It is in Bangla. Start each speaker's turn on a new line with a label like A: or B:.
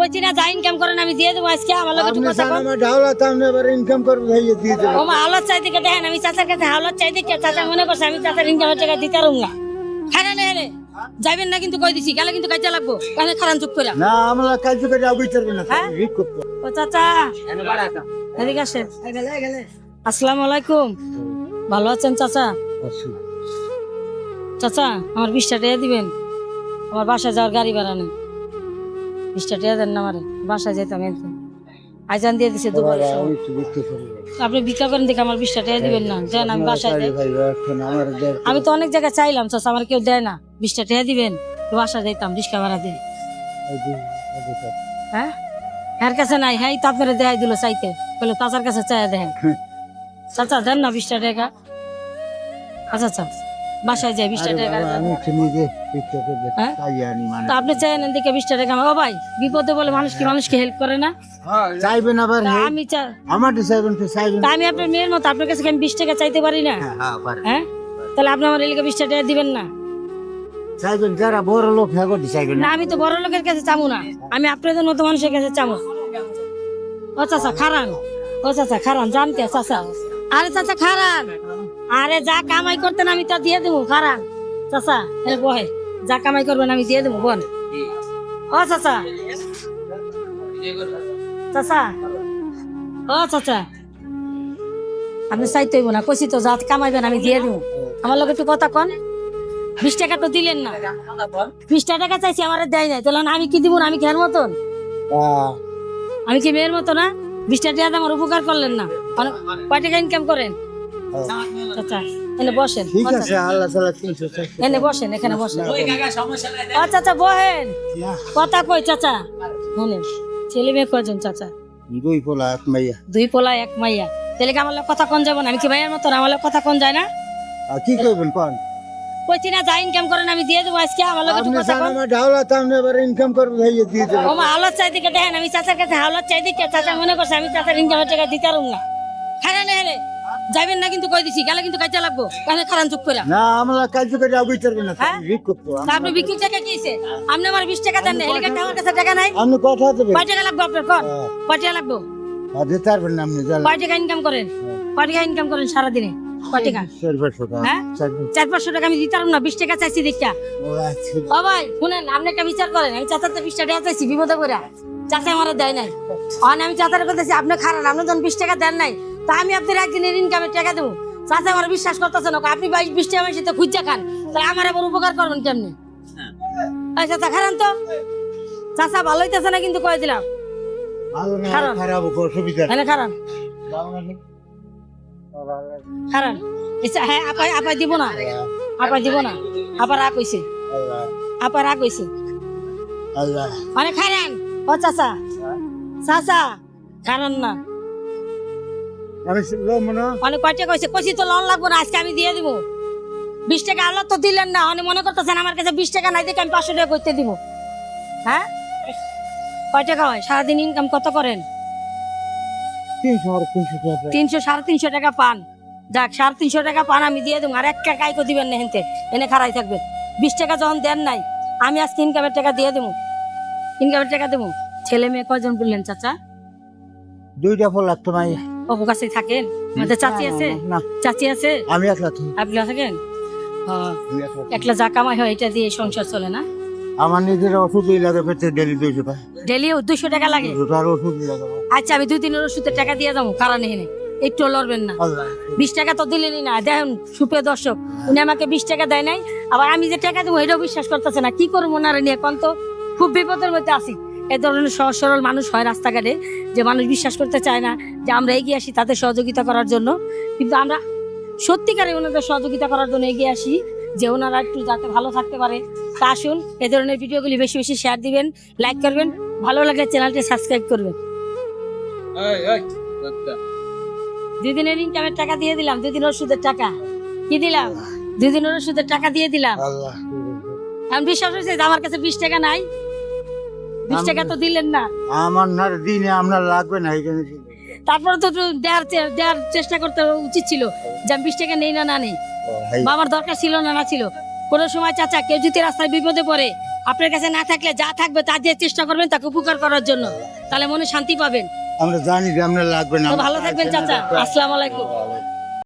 A: কইছি না যা ইনকাম করেন আমি দিয়ে দেবো আজকে আমার লগে একটু কথা
B: আমার ঢাওলা তো এবার ইনকাম করব দিয়ে
A: ও মা হালত চাই দিকে দেখেন আমি চাচার কাছে হালত চাই দিকে চাচা মনে করছে আমি চাচার ইনকামের টাকা দিতে পারুম না। খানা নেই হেলে যাবেন না কিন্তু কই দিছি গেলে কিন্তু কাজে লাগবো। কানে খারান চুপ করে
B: না আমরা কাজ করে চলবে না
A: হ্যাঁ?
B: রিক করতে
A: ও চাচা এদিকে আসেন। আসসালামু আলাইকুম। ভালো আছেন চাচা? চাচা আমার বিশটা টাকা দিবেন। আমার বাসায় যাওয়ার গাড়ি ভাড়া নেই বিশটা টাকা দেন না আমার বাসায় যেতাম একদম আইজান দিয়ে দিছে দুবার।
B: আমি একটু বুঝতে পারি
A: আপনি ভিক্ষা করেন দেখে আমার বিশটা টাকা দিবেন না দেন আমি বাসায় যাই।
B: ভাই এখন আমার দেড়
A: আমি তো অনেক জায়গায় চাইলাম চাচা আমার কেউ দেয় না। বিশটা টাকা দিবেন তো বাসায় যাইতাম রিক্সা ভাড়া দিয়ে। হ্যাঁ? এর কাছে নাই হ্যাঁ এই তো আপনারা দেখাই দিল চাইতে। বলে চাচার কাছে চাই দেখেন চাচা দেন না বিশটা টাকা। আচ্ছা আচ্ছা। বাসায় যাই বিশটা টাকা হ্যাঁ?
B: চাই আনি মানে।
A: আপনি চাইলেন দেখে বিশটা টাকা ও ভাই বিপদে বলে মানুষ কি মানুষকে হেল্প করে না?
B: চাইবেন আবার
A: আমি
B: আমার তো চাইবেন চাইবেন।
A: আমি আপনার মেয়ের মতো আপনার কাছে কি আমি বিশ টাকা চাইতে পারি না?
B: হ্যাঁ হ্যাঁ।
A: হ্যাঁ? তাহলে আপনি আমার এলাকা বিশটা টাকা দিবেন না।
B: চাইবেন যারা বড় লোক হ্যাঁ চাইবেন
A: না। আমি তো বড় লোকের কাছে চামু না। আমি আপনাদের মতো মানুষের কাছে চামু। ও চাচা খারান। ও চাচা খারান জানতে চাচা। আরে চাচা খারান। আরে যা কামাই করতেন আমি তা দিয়ে দেবো খারান। চাচা এনে বহে যা কামাই করবেন আমি দিয়ে দেবো বল। ও চাচা। চাচা। ও চাচা। আপনি চাইতে হইব না কইছি তো যা কামাইবেন আমি দিয়ে দেবো। আমার লোক একটু কথা কন। বিশ টাকা তো দিলেন না। বিশ টাকা চাইছি আমার দেয় নাই। তাহলে আমি কি দিব না? আমি খেয়ার মতন? আমি কি মেয়ের মতো না? বিশ টাকা দিয়ে আমার উপকার করলেন না। কয় টাকা ইনকাম করেন? আচ্ছা এনে বসেন।
B: ঠিক আছে আল্লাহ তালা তিনশো চারশো
A: এনে বসেন এখানে বসেন। ও চাচা বহেন কথা কই চাচা? শুনেন ছেলে মেয়ে কয়জন চাচা?
B: দুই পোলা এক মাইয়া।
A: দুই পোলা এক মাইয়া। তাহলে আমার কথা কোন যাব না? আমি কি ভাইয়ের মতন? আমার কথা কোন যায় না?
B: কি করবেন কোন?
A: কইছি না যা ইনকাম করেন আমি দিয়ে দেবো। আজকে আমার লোক একটু কথা কোন।
B: আমার ঢাওলা তো আপনি এবার ইনকাম করব ভাইয়া দিয়ে
A: হালত চাই দিকে দেখেন আমি চাচার কাছে হালত চাই দিকে চাচা মনে করছে আমি চাচার ইনকামের টাকা দিতে পারুম না। খানা নেই হেলে যাবেন না কিন্তু কই দিছি গেলে কিন্তু কাজে লাগবো। কানে খারান চুপ করে
B: না আমরা কাজ করে আবি চলবে না
A: হ্যাঁ?
B: রিক করতে
A: আপনি বিক্রি টাকা কি হইছে? আপনি আমার বিশ টাকা দেন না এলাকা আমার কাছে টাকা নাই।
B: আপনি কথা দেবেন
A: কয় টাকা লাগবে আপনার? কন কয় টাকা লাগবে?
B: আর দিতে পারবেন না আপনি
A: কয় টাকা ইনকাম করেন? কয় টাকা ইনকাম করেন সারাদিনে? কয় টাকা?
B: চার পাঁচশো টাকা।
A: হ্যাঁ?
B: চার পাঁচশো-
A: চার পাঁচশো টাকা আমি দিতে পারব না বিশ টাকা চাইছি দেখা
B: ও আচ্ছা।
A: ভাই শুনেন আপনি একটা বিচার করেন। আমি চাচার তো বিশ টাকা চাইছি বিপদে করে চাচা আমার দেয় নাই। অন আমি চাচার করতেছি আপনি খারাপ আপনি যখন বিশ টাকা দেন নাই তা আমি আপনার একদিনের ইনকামের টাকা দেবো। চাচা আমার বিশ্বাস করতেছে না আপনি বাইশ বিশ টাকা মাসে তো খুঁজা খান। তাহলে আমার আবার উপকার করবেন কেমনি? চাচা খারান তো। চাচা ভালো হইতেছে না কিন্তু কয়ে দিলাম?
B: ভালো না
A: খারাপ।
B: খারাপ অসুবিধা
A: খারান। খারান। হ্যাঁ দিব না। আপাই দিব না। আবার রাগ হইছে।
B: আল্লাহ।
A: আপার রাগ হইছে।
B: আল্লাহ।
A: মানে খারান। ও চাচা। চাচা খারান না।
B: আমি মনে
A: মানে কয়টা কইছে? কইছি তো লোন লাগবে না আজকে আমি দিয়ে দিব। বিশ টাকা আলো তো দিলেন না অনেক মনে করতেছেন আমার কাছে বিশ টাকা নাই দেখে আমি পাঁচশো টাকা করতে দিব। হ্যাঁ? কয় টাকা হয়? সারাদিন ইনকাম কত করেন?
B: তিনশো
A: সাড়ে তিনশো টাকা পান। যাক সাড়ে তিনশো টাকা পান আমি দিয়ে দেবো। আর এক টাকা কাইকো দিবেন না হেনতে এনে খারাই থাকবে বিশ টাকা যখন দেন নাই আমি আজকে ইনকামের টাকা দিয়ে দেবো। ইনকামের টাকা দেবো। ছেলে মেয়ে কয়জন বললেন চাচা?
B: দুইটা ফল লাগতো মাই
A: অপু কাছে থাকেন? আমাদের চাচি আছে? চাচি আছে?
B: আমি একলা থাকি।
A: আপনি থাকেন?
B: একলা
A: যা কামাই হয় এটা দিয়ে সংসার চলে না?
B: আমার নিজের ওষুধই লাগে পেতে ডেলি দুইশো টাকা।
A: ডেলি দুশো টাকা লাগে?
B: আর লাগে।
A: আচ্ছা আমি দুই দিনের ওষুধের টাকা দিয়ে যাব কারণ এখানে। একটু লড়বেন না। বিশ টাকা তো দিলেনই না। দেখুন সুপ্রিয় দর্শক উনি আমাকে বিশ টাকা দেয় নাই। আবার আমি যে টাকা দেবো এটাও বিশ্বাস করতেছে না। কি করব না নিয়ে এখন তো? খুব বিপদের মধ্যে আছি। এ ধরনের সহজ সরল মানুষ হয় রাস্তাঘাটে যে মানুষ বিশ্বাস করতে চায় না যে আমরা এগিয়ে আসি তাদের সহযোগিতা করার জন্য। কিন্তু আমরা সত্যিকারে ওনাদের সহযোগিতা করার জন্য এগিয়ে আসি যে ওনারা একটু যাতে ভালো থাকতে পারে। তা আসুন এ ধরনের ভিডিওগুলি বেশি বেশি শেয়ার দিবেন লাইক করবেন ভালো লাগলে চ্যানেলটি সাবস্ক্রাইব করবেন। দুই দিনের ইনকামের টাকা দিয়ে দিলাম দুই দিনের ওষুধের টাকা। কি দিলাম? দুই দিনের ওষুধের টাকা দিয়ে দিলাম। আমি বিশ্বাস হয়েছে যে আমার কাছে বিশ টাকা নাই। বিশ টাকা তো দিলেন না।
B: আমার না দিনে আপনার লাগবে না এই জন্য
A: তারপরে তো দেওয়ার দেওয়ার চেষ্টা করতে উচিত ছিল যে আমি বিশ টাকা নেই না না নেই। বা আমার দরকার ছিল না না ছিল। কোনো সময় চাচা কেউ যদি রাস্তায় বিপদে পড়ে আপনার কাছে না থাকলে যা থাকবে তা দিয়ে চেষ্টা করবেন তাকে উপকার করার জন্য। তাহলে মনে শান্তি পাবেন।
B: আমরা জানি যে আপনার লাগবে না
A: ভালো থাকবেন চাচা। আসসালামু আলাইকুম।